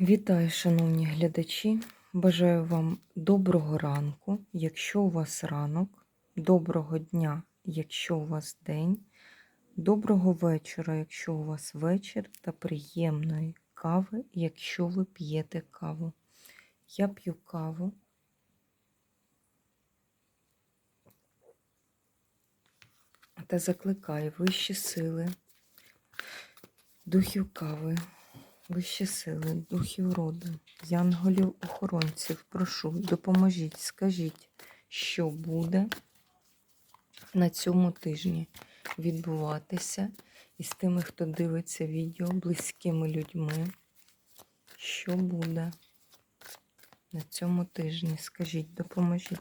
Вітаю, шановні глядачі! Бажаю вам доброго ранку, якщо у вас ранок, доброго дня, якщо у вас день, доброго вечора, якщо у вас вечір, та приємної кави, якщо ви п'єте каву. Я п'ю каву. Та закликаю вищі сили, духів кави, вищі сили, духів роду, янголів охоронців, прошу, допоможіть, скажіть, що буде на цьому тижні відбуватися із тими, хто дивиться відео, близькими людьми. Що буде на цьому тижні? Скажіть, допоможіть.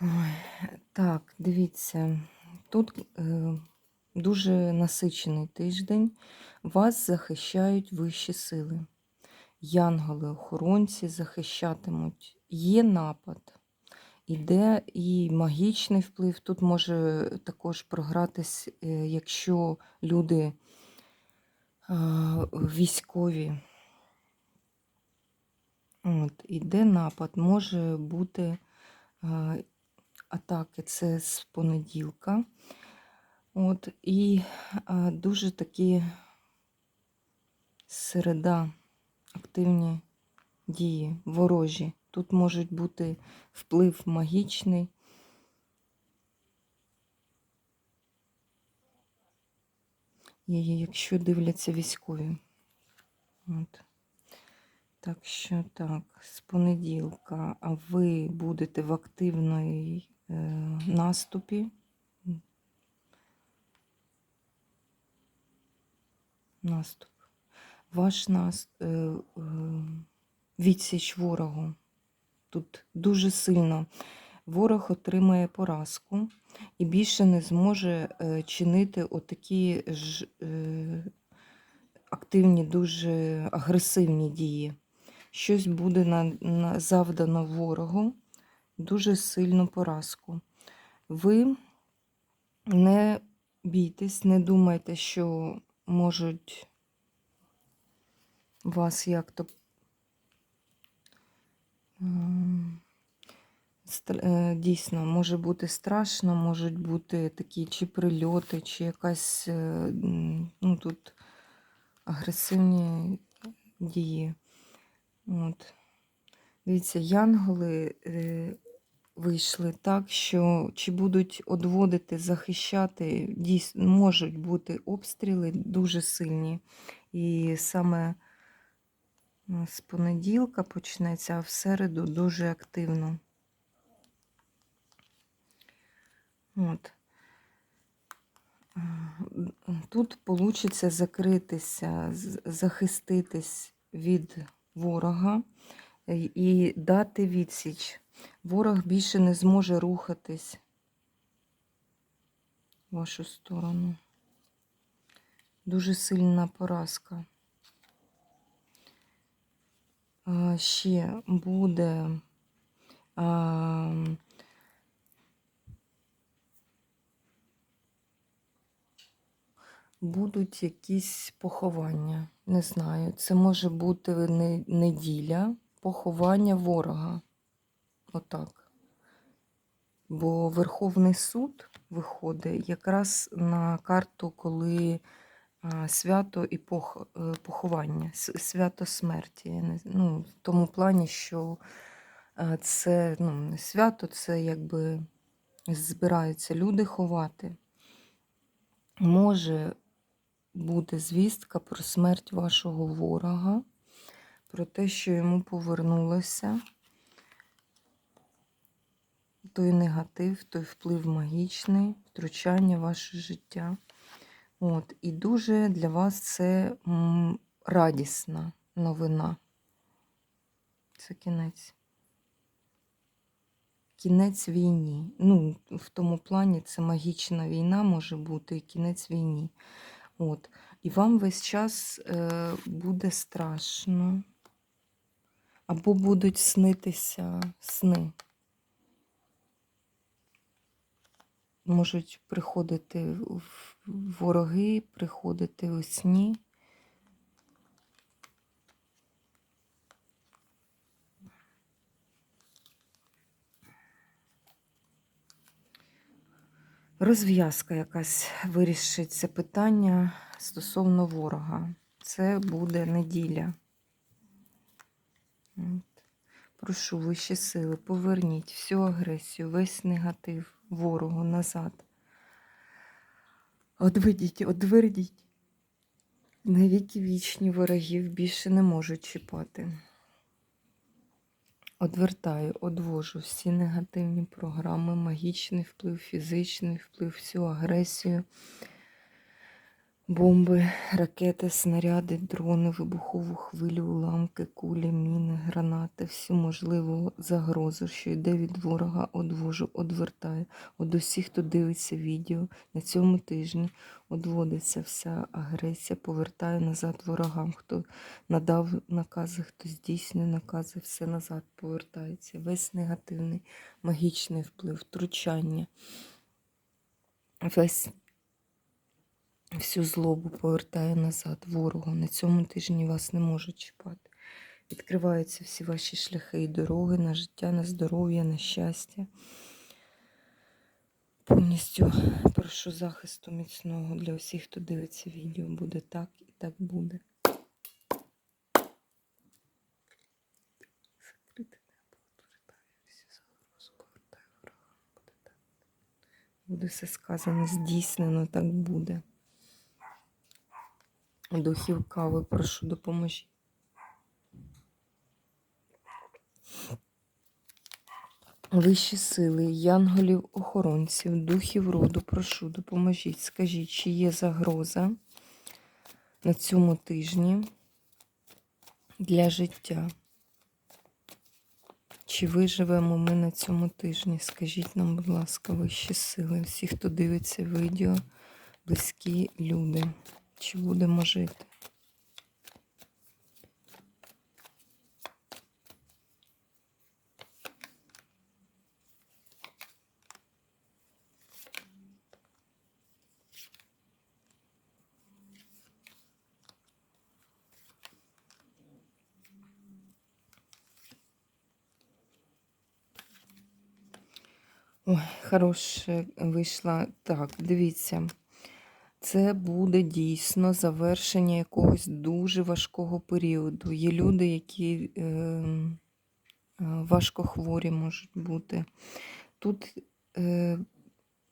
Ой, так, дивіться, тут е, дуже насичений тиждень. Вас захищають вищі сили. Янголи-охоронці захищатимуть. Є напад, іде і магічний вплив. Тут може також програтись, е, якщо люди е, військові. От, іде напад, може бути. е, атаки це з понеділка. От, І а, дуже такі середа, активні дії, ворожі. Тут можуть бути вплив магічний. Якщо дивляться військові. От. Так що так, з понеділка а ви будете в активної наступі. Наступ. Ваш нас, е, е, відсіч ворогу. Тут дуже сильно. Ворог отримає поразку і більше не зможе е, чинити отакі ж е, активні, дуже агресивні дії. Щось буде завдано ворогу дуже сильну поразку. Ви не бійтесь, не думайте, що можуть вас як-то м, стр- е, дійсно може бути страшно, можуть бути такі чи прильоти, чи якась е, ну, тут агресивні дії. От. Дивіться, янголи е, вийшли так, що чи будуть одводити, захищати, дійсно можуть бути обстріли дуже сильні. І саме з понеділка почнеться, а в середу дуже активно. От. Тут вийде закритися, захиститись від ворога і дати відсіч. Ворог більше не зможе рухатись в вашу сторону. Дуже сильна поразка. Ще буде будуть якісь поховання. Не знаю. Це може бути неділя, поховання ворога. Отак. Бо Верховний суд виходить якраз на карту, коли свято і пох, е, поховання, свято смерті. Ну, в тому плані, що е, це ну, свято, це якби збираються люди ховати. Може бути звістка про смерть вашого ворога, про те, що йому повернулося той негатив, той вплив магічний, втручання в ваше життя. От, і дуже для вас це радісна новина. Це кінець. Кінець війні. Ну, в тому плані це магічна війна може бути і кінець війні. От. І вам весь час е, буде страшно. Або будуть снитися сни. Можуть приходити вороги, приходити у сні. Розв'язка якась вирішить це питання стосовно ворога. Це буде неділя. Прошу вищі сили, поверніть всю агресію, весь негатив ворогу назад. Одведіть, одвердіть. Навіки вічні ворогів більше не можуть чіпати. Одвертаю, одвожу всі негативні програми, магічний вплив, фізичний вплив, всю агресію, бомби, ракети, снаряди, дрони, вибухову хвилю, уламки, кулі, міни, гранати, всю можливу загрозу, що йде від ворога, одвожу, одвертаю. От усіх, хто дивиться відео на цьому тижні, одводиться вся агресія, повертаю назад ворогам, хто надав накази, хто здійснює накази, все назад повертається. Весь негативний магічний вплив, втручання, весь всю злобу повертає назад ворогу. На цьому тижні вас не можуть чіпати. Відкриваються всі ваші шляхи і дороги на життя, на здоров'я, на щастя. Повністю прошу захисту міцного для всіх, хто дивиться відео. Буде так і так буде. Повертаю повертаю. Буде все сказано, здійснено, так буде. Духів кави, прошу, допоможіть. Вищі сили, янголів, охоронців, духів роду, прошу, допоможіть. Скажіть, чи є загроза на цьому тижні для життя? Чи виживемо ми на цьому тижні? Скажіть нам, будь ласка, вищі сили, всі, хто дивиться відео, близькі люди. Чи будемо жити? Ой, хороше вийшла. Так, дивіться. Це буде дійсно завершення якогось дуже важкого періоду. Є люди, які е, е, важко хворі можуть бути. Тут е,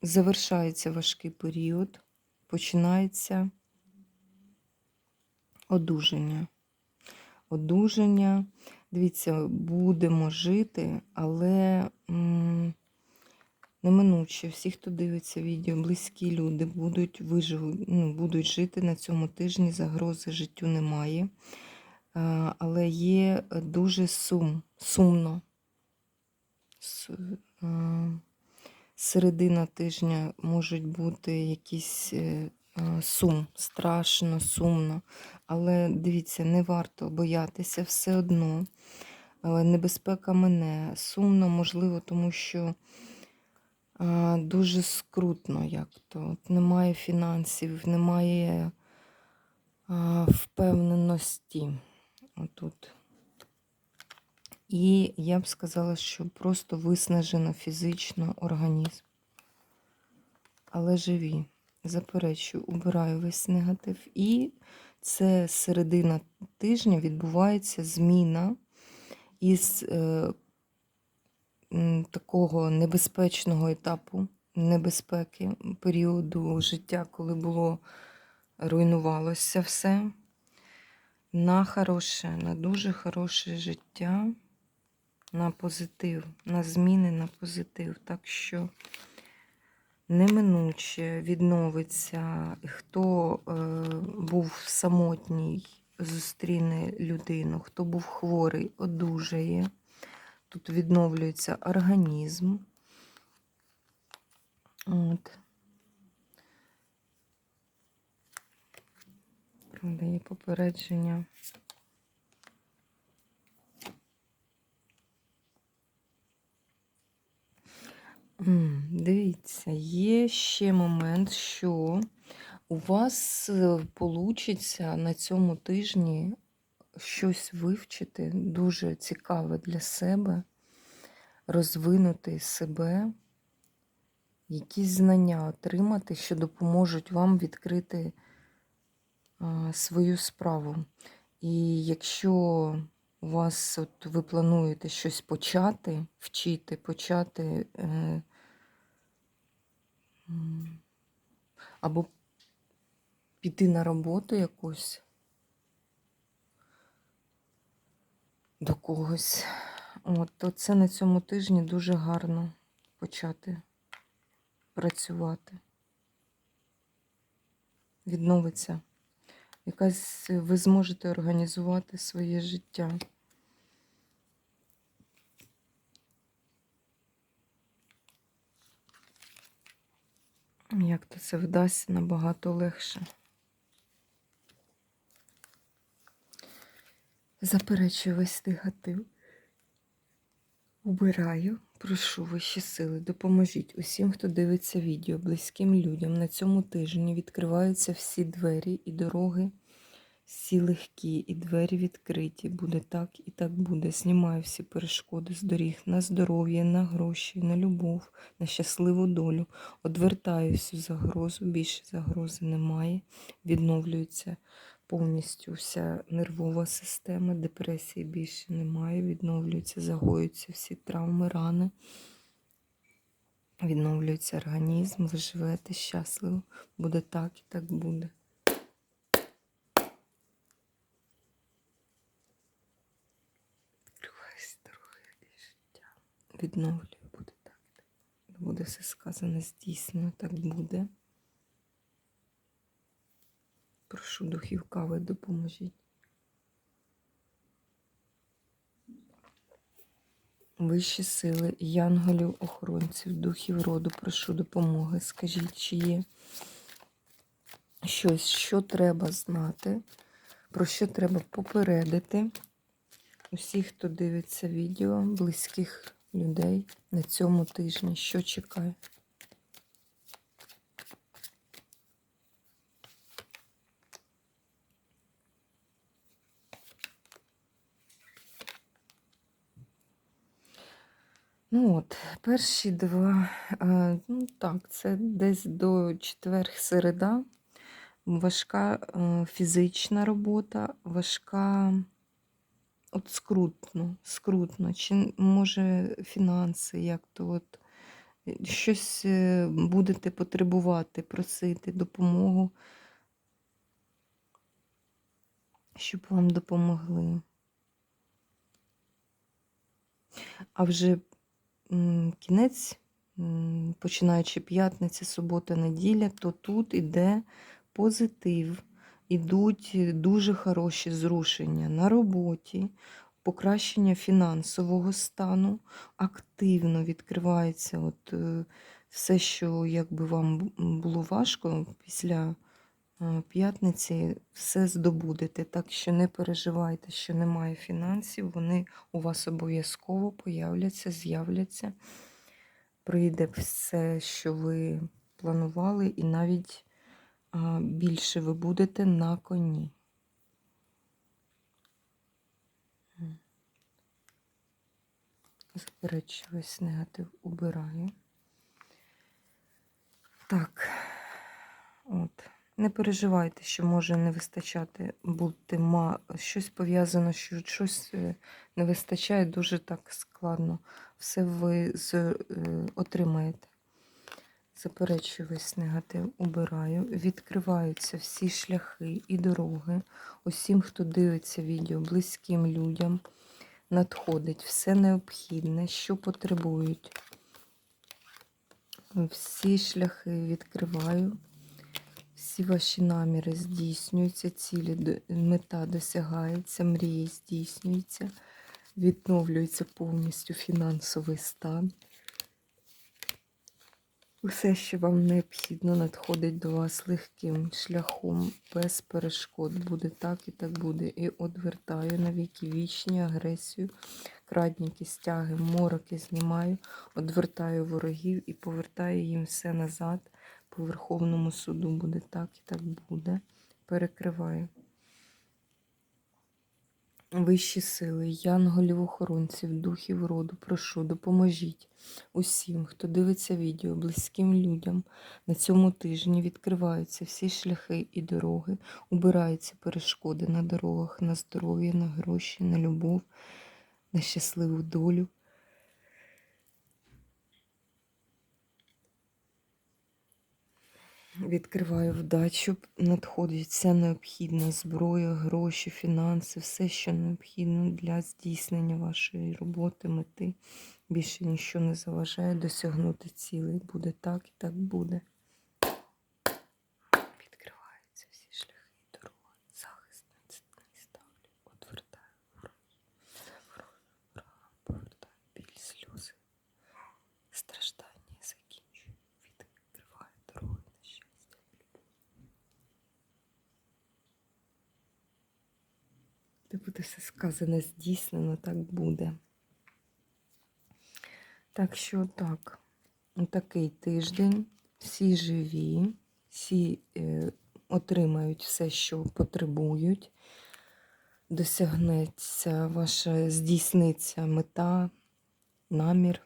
завершається важкий період, починається одужання. Одужання. Дивіться, будемо жити, але. М неминуче всі, хто дивиться відео, близькі люди будуть виживу, ну, будуть жити на цьому тижні, загрози життю немає. Але є дуже сум, сумно. Середина тижня можуть бути якісь е, сум, страшно, сумно. Але дивіться, не варто боятися все одно. Небезпека мене. Сумно, можливо, тому що дуже скрутно як-то. От Немає фінансів, немає впевненості. Отут. І я б сказала, що просто виснажено фізично організм. Але живі. Заперечую, убираю весь негатив. І це середина тижня відбувається зміна із е, такого небезпечного етапу, небезпеки, періоду життя, коли було руйнувалося все, на хороше, на дуже хороше життя, на позитив, на зміни на позитив. Так що неминуче відновиться, хто е, був самотній, зустріне людину, хто був хворий, одужає. Тут відновлюється організм. От. Правда, попередження. Дивіться, є ще момент, що у вас вийде на цьому тижні щось вивчити дуже цікаве для себе, розвинути себе, якісь знання отримати, що допоможуть вам відкрити свою справу. І якщо у вас от ви плануєте щось почати, вчити, почати е, або піти на роботу якусь до когось, от, то це на цьому тижні дуже гарно почати працювати. Відновиться. Якась ви зможете організувати своє життя. Як то це вдасться набагато легше. Заперечую весь негатив. Убираю, прошу вищі сили, допоможіть усім, хто дивиться відео, близьким людям. На цьому тижні відкриваються всі двері і дороги, всі легкі, і двері відкриті. Буде так і так буде. Знімаю всі перешкоди з доріг на здоров'я, на гроші, на любов, на щасливу долю. Одвертаю всю загрозу, більше загрози немає. Відновлюється повністю вся нервова система, депресії більше немає, відновлюється, загоюються всі травми, рани, відновлюється організм, ви живете щасливо, буде так і так буде. Відновлюю, буде так. Буде все сказано здійснено, так буде. Прошу духів кави, допоможіть. Вищі сили, янголів, охоронців, духів роду, прошу допомоги. Скажіть, чи є щось, що треба знати, про що треба попередити усіх, хто дивиться відео, близьких людей на цьому тижні, що чекає. Ну от, перші два, е, ну так, це десь до четверг-середа. Важка е, фізична робота, важка, от скрутно, скрутно. Чи може фінанси, як то от е, щось будете потребувати, просити допомогу, щоб вам допомогли. А вже кінець, починаючи п'ятниця, субота, неділя, то тут іде позитив, ідуть дуже хороші зрушення на роботі, покращення фінансового стану, активно відкривається от, е, все, що якби вам було важко після п'ятниці, все здобудете. Так що не переживайте, що немає фінансів, вони у вас обов'язково появляться, з'являться. Прийде все, що ви планували, і навіть більше ви будете на коні. М. Весь негатив убираю. Так, от. Не переживайте, що може не вистачати бути ма... щось пов'язано, що щось е, не вистачає, дуже так складно. Все ви з... е, отримаєте. Заперечую весь негатив, убираю. Відкриваються всі шляхи і дороги. Усім, хто дивиться відео, близьким людям надходить все необхідне, що потребують. Всі шляхи відкриваю. Всі ваші наміри здійснюються, цілі мета досягається, мрії здійснюються, відновлюється повністю фінансовий стан. Усе, що вам необхідно, надходить до вас легким шляхом, без перешкод. Буде так і так буде. І одвертаю на віки вічні агресію, крадніки, стяги, мороки знімаю, одвертаю ворогів і повертаю їм все назад. По Верховному суду буде так і так буде. Перекриваю. Вищі сили, янголів, охоронців, духів роду, прошу, допоможіть усім, хто дивиться відео, близьким людям. На цьому тижні відкриваються всі шляхи і дороги, убираються перешкоди на дорогах, на здоров'я, на гроші, на любов, на щасливу долю. Відкриваю вдачу, надходить вся необхідна зброя, гроші, фінанси, все, що необхідно для здійснення вашої роботи, мети. Більше нічого не заважає досягнути цілей. Буде так і так буде. Відкриваються всі шляхи і дороги. Захист не ставлю. Отвертаю ворогів. Ворогам повертаю біль, сльози. Страждання закінчую. Відкриваю дороги на щастя. Де буде все сказане, здійснено, так буде. Так що так, такий тиждень, всі живі, всі е, отримають все, що потребують, досягнеться ваша, здійсниться мета, намір.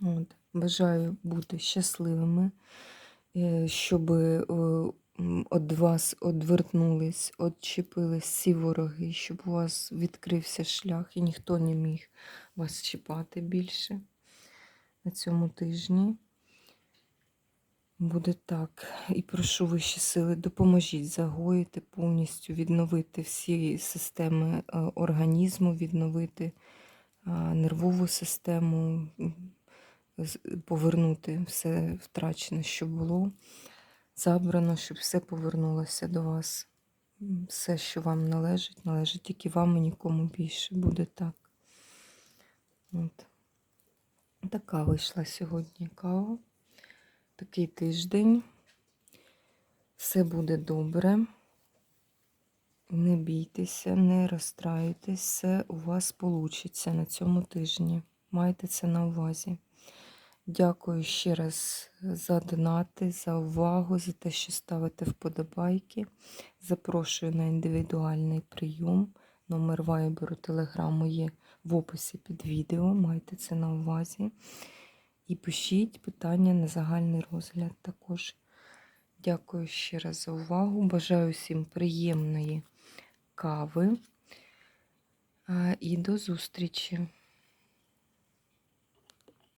От. Бажаю бути щасливими, е, щоб від вас одвернулись, відчепились всі вороги, щоб у вас відкрився шлях і ніхто не міг вас чіпати більше на цьому тижні. Буде так. І прошу вищі сили, допоможіть загоїти повністю, відновити всі системи е, організму, відновити нервову систему, повернути все втрачене, що було, забрано, щоб все повернулося до вас. Все, що вам належить, належить тільки вам і нікому більше. Буде так. От. Така вийшла сьогодні кава. Такий тиждень. Все буде добре. Не бійтеся, не розстраюйтесь, все у вас вийде на цьому тижні. Майте це на увазі. Дякую ще раз за донати, за увагу, за те, що ставите вподобайки. Запрошую на індивідуальний прийом. Номер вайберу, телеграму є в описі під відео. Майте це на увазі. І пишіть питання на загальний розгляд також. Дякую ще раз за увагу. Бажаю всім приємної кави. І до зустрічі!